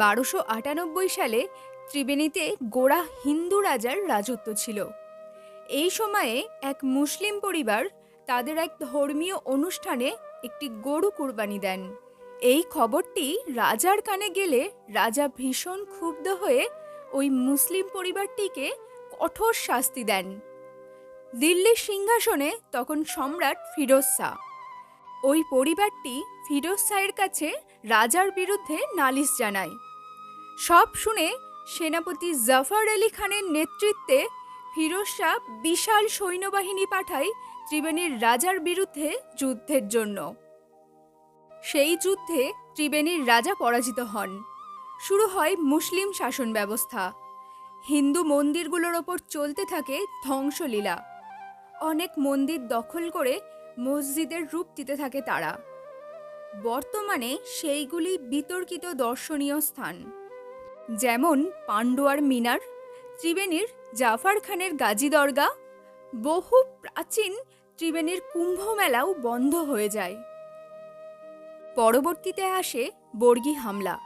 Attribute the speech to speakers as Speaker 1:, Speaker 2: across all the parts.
Speaker 1: বারোশো আটানব্বই সালে ত্রিবেণীতে গোড়া হিন্দু রাজার রাজত্ব ছিল। এই সময়ে এক মুসলিম পরিবার তাদের এক ধর্মীয় অনুষ্ঠানে একটি গরু কুরবানি দেন। এই খবরটি রাজার কানে গেলে রাজা ভীষণ ক্ষুব্ধ হয়ে ওই মুসলিম পরিবারটিকে কঠোর শাস্তি দেন। দিল্লির সিংহাসনে তখন সম্রাট ফিরোজ শাহ। ওই পরিবারটি ফিরোজ শাহের কাছে রাজার বিরুদ্ধে নালিশ জানায়। সব শুনে সেনাপতি জাফর আলী খানের নেতৃত্বে ফিরোজ শাহ বিশাল সৈন্যবাহিনী পাঠায় ত্রিবেণীর রাজার বিরুদ্ধে যুদ্ধের জন্য। সেই যুদ্ধে ত্রিবেণীর রাজা পরাজিত হন। শুরু হয় মুসলিম শাসন ব্যবস্থা। হিন্দু মন্দিরগুলোর ওপর চলতে থাকে ধ্বংসলীলা। অনেক মন্দির দখল করে মসজিদের রূপ দিতে থাকে তারা। বর্তমানে সেইগুলি বিতর্কিত দর্শনীয় স্থান। যেমন পান্ডুয়ার মিনার, ত্রিবেণীর জাফর খানের গাজী দরগা, বহু প্রাচীন ত্রিবেণীর কুম্ভ মেলাও বন্ধ হয়ে যায়। পরবর্তীতে আসে বর্গী হামলা।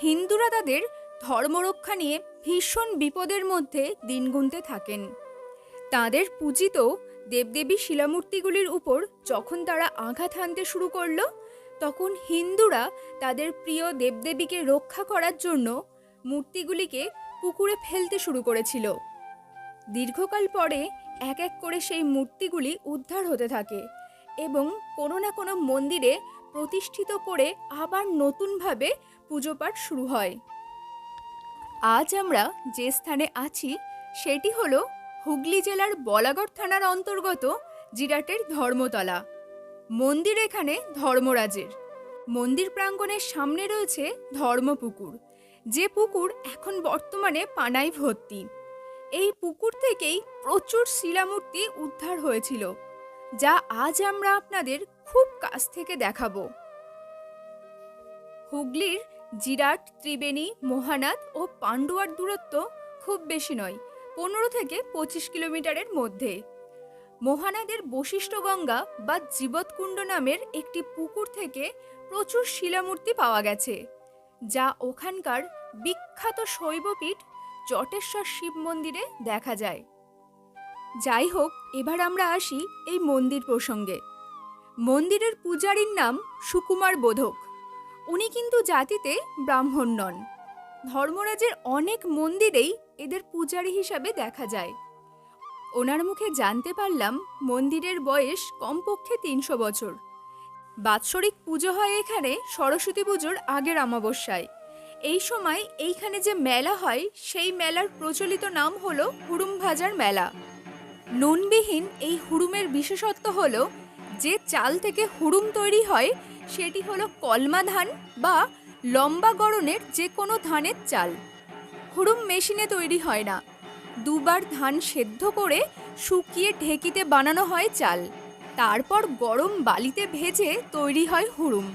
Speaker 1: হিন্দুরা তাদের ধর্মরক্ষা নিয়ে ভীষণ বিপদের মধ্যে দিন গুনতে থাকেন। তাদের পূজিত দেবদেবী শিলামূর্তিগুলির উপর যখন তারা আঘাত হানতে শুরু করল, তখন হিন্দুরা তাদের প্রিয় দেবদেবীকে রক্ষা করার জন্য মূর্তিগুলিকে পুকুরে ফেলতে শুরু করেছিল। দীর্ঘকাল পরে এক এক করে সেই মূর্তিগুলি উদ্ধার হতে থাকে এবং কোনো না কোনো মন্দিরে প্রতিষ্ঠিত করে আবার নতুনভাবে পুজো পাঠ শুরু হয়। আজ আমরা যে স্থানে আছি, সেটি হল হুগলি জেলার বলাগড় থানার অন্তর্গত জিরাটের ধর্মতলা। মন্দির এখানে ধর্মরাজের। মন্দির প্রাঙ্গণের সামনে রয়েছে ধর্মপুকুর। যে পুকুর এখন বর্তমানে পানায় ভর্তি। এই পুকুর থেকেই প্রচুর শিলামূর্তি উদ্ধার হয়েছিল, যা আজ আমরা আপনাদের খুব কাছ থেকে দেখাবো। হুগলির জিরাট, ত্রিবেণী, মহানাদ ও পান্ডুয়ার দূরত্ব খুব বেশি নয়, পনেরো থেকে পঁচিশ কিলোমিটারের মধ্যে। মহানাদের বশিষ্ঠগঙ্গা বা জীবৎকুণ্ড নামের একটি পুকুর থেকে প্রচুর শিলামূর্তি পাওয়া গেছে, যা ওখানকার বিখ্যাত শৈবপীঠ জটেশ্বর শিব মন্দিরে দেখা যায়। যাই হোক, এবার আমরা আসি এই মন্দির প্রসঙ্গে। মন্দিরের পূজারীর নাম সুকুমার বোধক। উনি কিন্তু জাতিতে ব্রাহ্মণ নন। ধর্মরাজের অনেক মন্দিরেই এদের পূজারী হিসাবে দেখা যায়। ওনার মুখে জানতে পারলাম মন্দিরের বয়স কমপক্ষে তিনশো বছর। বাৎসরিক পুজো হয় এখানে সরস্বতী পুজোর আগের অমাবস্যায়। এই সময় এইখানে যে মেলা হয়, সেই মেলার প্রচলিত নাম হলো হুড়ুম ভাজার মেলা। নুনবিহীন এই হুড়ুমের বিশেষত্ব হলো, যে চাল থেকে হুড়ুম তৈরি হয়, সেটি হলো কলমা ধান বা লম্বা গড়নের যে কোনো ধানের চাল। হুড়ুম মেশিনে তৈরি হয় না। দুবার ধান সেদ্ধ করে শুকিয়ে ঢেকিতে বানানো হয় চাল। তারপর গরম বালিতে ভেজে তৈরি হয় হুড়ুম।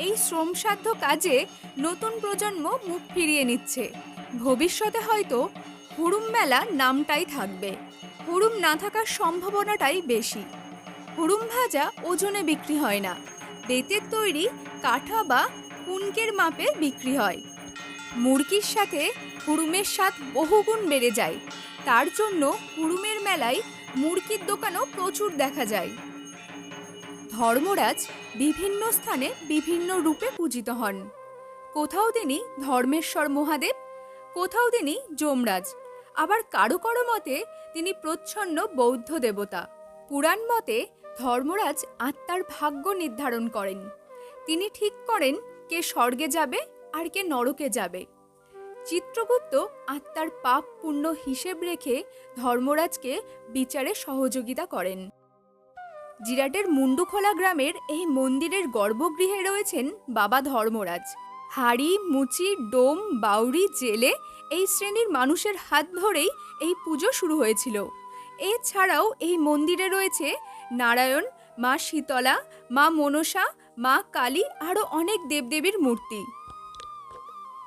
Speaker 1: এই শ্রমসাধ্য কাজে নতুন প্রজন্ম মুখ ফিরিয়ে নিচ্ছে। ভবিষ্যতে হয়তো হুড়ুম মেলা নামটাই থাকবে। হুড়ুম না থাকার সম্ভাবনাটাই বেশি। হুড়ুম ভাজা ওজনে বিক্রি হয় না। বেতের তৈরি কাঠা বা কুনকের মাপে বিক্রি হয়। মুরগির সাথে হুড়ুমের স্বাদ বহুগুণ বেড়ে যায়। তার জন্য হুড়ুমের মেলায় মুরগির দোকানও প্রচুর দেখা যায়। ধর্মরাজ বিভিন্ন স্থানে বিভিন্ন রূপে পূজিত হন। কোথাও তিনি ধর্মেশ্বর মহাদেব, কোথাও তিনি যমরাজ। আবার কারও কারও মতে তিনি প্রচ্ছন্ন বৌদ্ধ দেবতা। পুরাণ মতে ধর্মরাজ আত্মার ভাগ্য নির্ধারণ করেন। তিনি ঠিক করেন কে স্বর্গে যাবে আর কে নরকে যাবে। চিত্রগুপ্ত আত্মার পাপ পুণ্য হিসেব রেখে ধর্মরাজকে বিচারে সহযোগিতা করেন। জিরাটের মুন্ডুখোলা গ্রামের এই মন্দিরের গর্ভগৃহে রয়েছেন বাবা ধর্মরাজ। হাড়ি, মুচি, ডোম বাউরি জেলে এই শ্রেণির মানুষের হাত ধরেই এই পুজো শুরু হয়েছিল। এছাড়াও এই মন্দিরে রয়েছে নারায়ণ, মা শীতলা, মা মনসা, মা কালী আরও অনেক দেবদেবীর মূর্তি।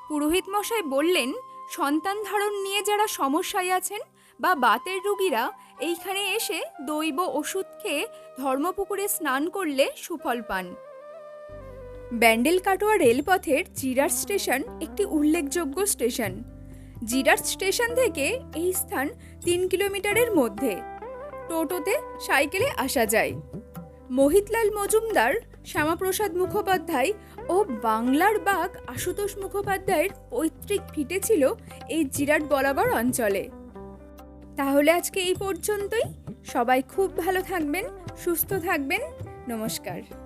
Speaker 1: পুরোহিত মশাই বললেন, সন্তান ধারণ নিয়ে যারা সমস্যায় আছেন বা বাতের রুগীরা এইখানে এসে দৈব ওষুধ খেয়ে ধর্মপুকুরে স্নান করলে সুফল পান। ব্যান্ডেল কাটোয়া রেলপথের জিরার স্টেশন একটি উল্লেখযোগ্য স্টেশন। জিরার স্টেশন থেকে এই স্থান তিন কিলোমিটারের মধ্যে। টোটোতে সাইকেলে আসা যায়। মোহিতলাল মজুমদার, শ্যামাপ্রসাদ মুখোপাধ্যায় ও বাংলার বাঘ আশুতোষ মুখোপাধ্যায়ের পৈতৃক ভিটে ছিল এই জিরাট বরাবর অঞ্চলে। তাহলে আজকে এই পর্যন্তই। সবাই খুব ভালো থাকবেন সুস্থ থাকবেন। নমস্কার।